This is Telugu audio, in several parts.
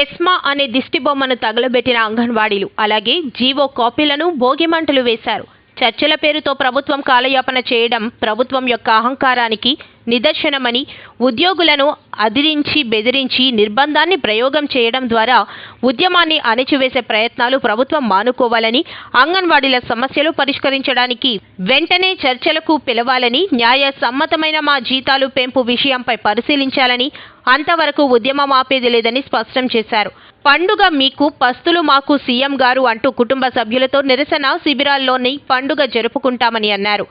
ఎస్మా అనే దిష్టిబొమ్మను తగలబెట్టిన అంగన్వాడీలు అలాగే జీవో కాపీలను భోగిమంటలు వేశారు. చర్చల పేరుతో ప్రభుత్వం కాలయాపన చేయడం ప్రభుత్వం యొక్క అహంకారానికి నిదర్శనమని ఉద్యోగులను అదిరించి బెదిరించి నిర్బంధాన్ని ప్రయోగం చేయడం ద్వారా ఉద్యమాన్ని అణిచివేసే ప్రయత్నాలు ప్రభుత్వం మానుకోవాలని అంగన్వాడీల సమస్యలు పరిష్కరించడానికి వెంటనే చర్చలకు పిలవాలని న్యాయ సమ్మతమైన మా జీతాలు పెంపు విషయంపై పరిశీలించాలని అంతవరకు ఉద్యమం ఆపేది లేదని స్పష్టం చేశారు. పండుగ మీకు పస్తులు మాకు సీఎం గారు అంటూ కుటుంబ సభ్యులతో నిరసన శిబిరాల్లోని పండుగ జరుపుకుంటామని అన్నారు.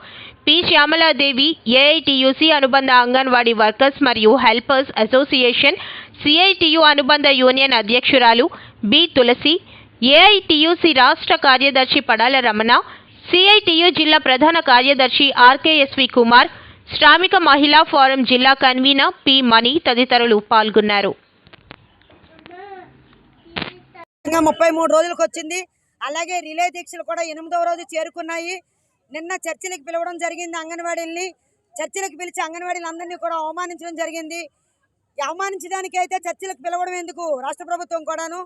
పి. శ్యామలాదేవి ఏఐటియుసి అనుబంధ అంగన్వాడీ వర్కర్స్ మరియు హెల్పర్స్ అసోసియేషన్ సిఐటియు అనుబంధ యూనియన్ అధ్యక్షురాలు బి. తులసి ఏఐటియుసి రాష్ట్ర కార్యదర్శి పడాల రమణ సిఐటియు జిల్లా ప్రధాన కార్యదర్శి ఆర్కేఎస్వి కుమార్ శ్రామిక మహిళా ఫోరం జిల్లా కన్వీనర్ పి. మణి తదితరులు పాల్గొన్నారు. ముప్పై మూడు రోజులకు వచ్చింది అలాగే రిలే దీక్షలు కూడా ఎనిమిదవ రోజు చేరుకున్నాయి. నిన్న చర్చిలకు పిలవడం జరిగింది అంగన్వాడీల్ని. చర్చిలకు పిలిచి అంగన్వాడీలు అందరినీ కూడా అవమానించడం జరిగింది. అవమానించడానికి అయితే చర్చిలకు పిలవడం ఎందుకు? రాష్ట్ర ప్రభుత్వం కూడాను.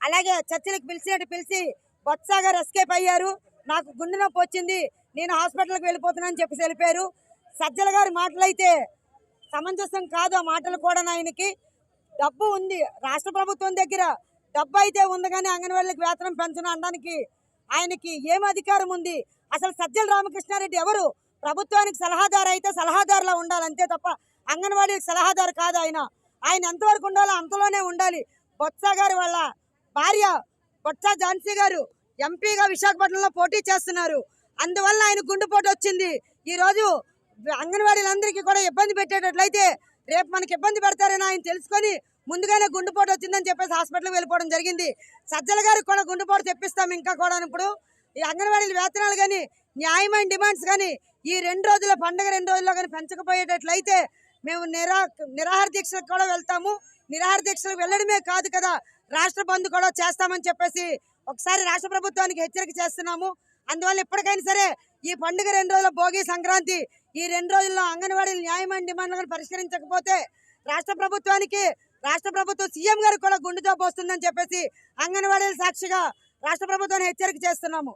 అలాగే చర్చిలకు పిలిచినట్టు పిలిచి బొత్స గారు ఎస్కేప్ అయ్యారు. నాకు గుండె నొప్పి వచ్చింది. నేను హాస్పిటల్కి వెళ్ళిపోతున్నానని చెప్పి వెళ్ళిపోయారు. సజ్జల గారి మాటలైతే సమంజసం కాదు. ఆ మాటలు కూడా ఆయనకి డబ్బు ఉంది. రాష్ట్ర ప్రభుత్వం దగ్గర డబ్బు అయితే ఉంది కానీ అంగన్వాడీలకు వేతనం పెంచను అనడానికి ఆయనకి ఏం అధికారం ఉంది? అసలు సజ్జల రామకృష్ణారెడ్డి ఎవరు? ప్రభుత్వానికి సలహాదారు అయితే సలహాదారులా ఉండాలి అంతే తప్ప అంగన్వాడీకి సలహాదారు కాదు ఆయన. ఆయన ఎంతవరకు ఉండాలో అంతలోనే ఉండాలి. బొత్స గారు వాళ్ళ భార్య బొత్స ఝాన్సీ గారు ఎంపీగా విశాఖపట్నంలో పోటీ చేస్తున్నారు. అందువల్ల ఆయన గుండెపోటు వచ్చింది. ఈరోజు అంగన్వాడీలందరికీ కూడా ఇబ్బంది పెట్టేటట్లయితే రేపు మనకి ఇబ్బంది పెడతారని ఆయన తెలుసుకొని ముందుగానే గుండెపోటు వచ్చిందని చెప్పేసి హాస్పిటల్కి వెళ్ళిపోవడం జరిగింది. సజ్జల గారికి కూడా గుండెపోటు తెప్పిస్తాం ఇంకా కూడా ఇప్పుడు. ఈ అంగన్వాడీల వేతనాలు కానీ న్యాయమైన డిమాండ్స్ కానీ ఈ రెండు రోజుల పండగ రెండు రోజుల్లో కానీ పెంచకపోయేటట్లయితే మేము నిరా నిరాహార దీక్షలకు కూడా వెళ్తాము. నిరాహార దీక్షలకు వెళ్ళడమే కాదు కదా రాష్ట్ర బంద్ కూడా చేస్తామని చెప్పేసి ఒకసారి రాష్ట్ర ప్రభుత్వానికి హెచ్చరిక చేస్తున్నాము. అందువల్ల ఇప్పటికైనా సరే ఈ పండుగ రెండు రోజుల భోగి సంక్రాంతి ఈ రెండు రోజుల్లో అంగన్వాడీల న్యాయమైన డిమాండ్లను పరిష్కరించకపోతే రాష్ట్ర ప్రభుత్వానికి రాష్ట్ర ప్రభుత్వం సీఎం గారు కూడా గుండె జబ్బు వస్తుందని చెప్పేసి అంగన్వాడీల సాక్షిగా రాష్ట్ర ప్రభుత్వాన్ని హెచ్చరిక చేస్తున్నాము.